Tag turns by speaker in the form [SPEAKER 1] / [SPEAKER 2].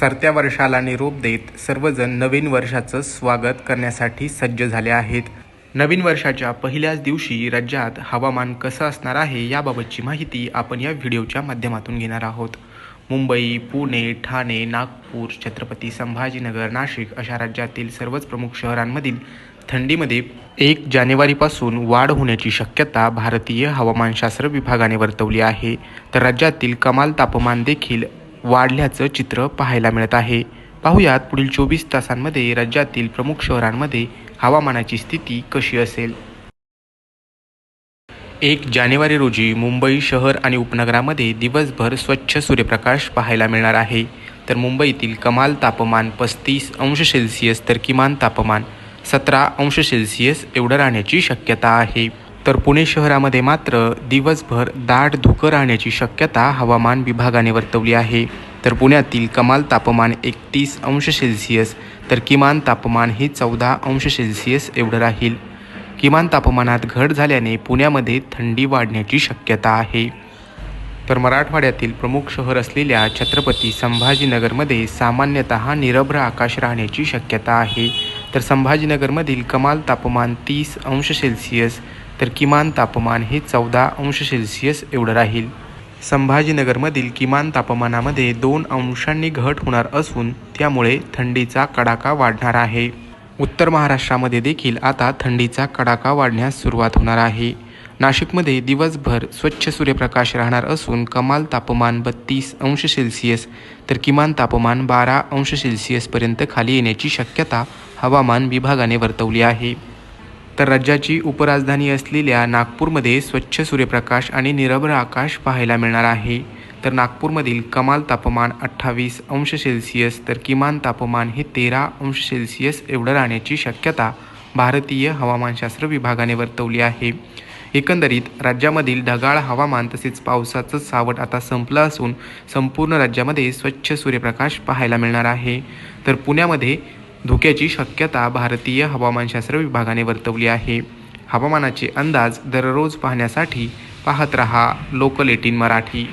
[SPEAKER 1] सरत्या वर्षाला निरोप देत सर्वजण नवीन वर्षाचं स्वागत करण्यासाठी सज्ज झाले आहेत. नवीन वर्षाच्या पहिल्याच दिवशी राज्यात हवामान कसं असणार आहे याबाबतची माहिती आपण या व्हिडिओच्या माध्यमातून घेणार आहोत. मुंबई पुणे ठाणे नागपूर छत्रपती संभाजीनगर नाशिक अशा राज्यातील सर्वच प्रमुख शहरांमधील थंडीमध्ये एक जानेवारीपासून वाढ होण्याची शक्यता भारतीय हवामानशास्त्र विभागाने वर्तवली आहे. तर राज्यातील कमाल तापमान देखील वाढल्याचं चित्र पाहायला मिळत आहे. पाहुयात पुढील चोवीस तासांमध्ये राज्यातील प्रमुख शहरांमध्ये हवामानाची स्थिती कशी असेल? एक जानेवारी रोजी मुंबई शहर आणि उपनगरामध्ये दिवसभर स्वच्छ सूर्यप्रकाश पाहायला मिळणार आहे. तर मुंबईतील कमाल तापमान पस्तीस अंश सेल्सिअस तर किमान तापमान सतरा अंश सेल्सिअस एवढं राहण्याची शक्यता आहे. तर पुणे शहरामध्ये मात्र दिवसभर दाट धुकं राहण्याची शक्यता हवामान विभागाने वर्तवली आहे. तर पुण्यातील कमाल तापमान एकतीस अंश सेल्सिअस तर किमान तापमान हे चौदा अंश सेल्सिअस एवढं राहील. किमान तापमानात घट झाल्याने पुण्यामध्ये थंडी वाढण्याची शक्यता आहे. तर मराठवाड्यातील प्रमुख शहर असलेल्या छत्रपती संभाजीनगरमध्ये सामान्यतः निरभ्र आकाश राहण्याची शक्यता आहे. तर संभाजीनगरमधील कमाल तापमान तीस अंश सेल्सिअस तर किमान तापमान हे चौदा अंश सेल्सिअस एवढं राहील. संभाजीनगरमधील किमान तापमानामध्ये दोन अंशांनी घट होणार असून त्यामुळे थंडीचा कडाका वाढणार आहे. उत्तर महाराष्ट्रामध्ये देखील आता थंडीचा कडाका वाढण्यास सुरुवात होणार आहे. नाशिकमध्ये दिवसभर स्वच्छ सूर्यप्रकाश राहणार असून कमाल तापमान बत्तीस अंश सेल्सिअस तर किमान तापमान बारा अंश सेल्सिअसपर्यंत खाली येण्याची शक्यता हवामान विभागाने वर्तवली आहे. तर राज्याची उपराजधानी असलेल्या नागपूरमध्ये स्वच्छ सूर्यप्रकाश आणि निरभ्र आकाश पाहायला मिळणार आहे. तर नागपूरमधील कमाल तापमान अठ्ठावीस अंश सेल्सिअस तर किमान तापमान हे तेरा अंश सेल्सिअस एवढं राहण्याची शक्यता भारतीय हवामानशास्त्र विभागाने वर्तवली आहे. एकंदरीत राज्यामधील ढगाळ हवामान तसेच पावसाचं सावट आता संपलं असून संपूर्ण राज्यामध्ये स्वच्छ सूर्यप्रकाश पाहायला मिळणार आहे. तर पुण्यामध्ये धोक्याची शक्यता भारतीय हवामानशास्त्र विभागाने वर्तवली आहे. हवामानाचे अंदाज दररोज पाहण्यासाठी पाहत रहा लोकल एटीन मराठी.